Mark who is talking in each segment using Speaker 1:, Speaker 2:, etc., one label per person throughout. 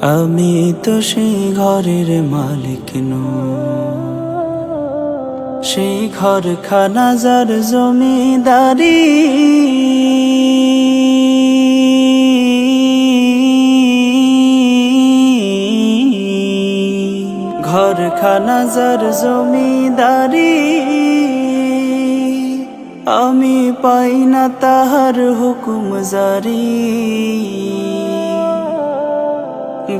Speaker 1: আমি তো সেই ঘরের মালিক সেই ঘর খানা যার জমিদারি। ঘর খানা যার জমিদারি। আমি পাই না তাহার হুকুম জারি।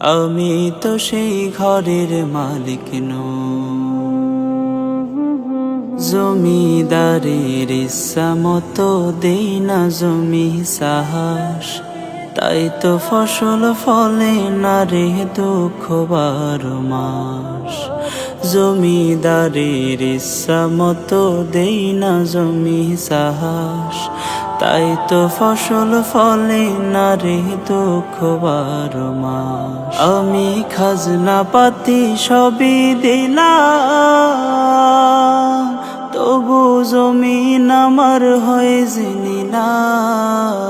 Speaker 1: আমি তো সেই ঘরের মালিক নই জমিদারের ইচ্ছা মতো দেই না জমি সাহস তাই তো ফসল ফলে না রে দুঃখ বারো মাস। জমিদারের ইচ্ছা মতো দেই না জমি সাহস তাই তো ফসল ফলে না রে দুঃখ মা আমি খাজনা পাতি সবই দিলাম, তবু জমিন আমার হয়ে জেনিলাম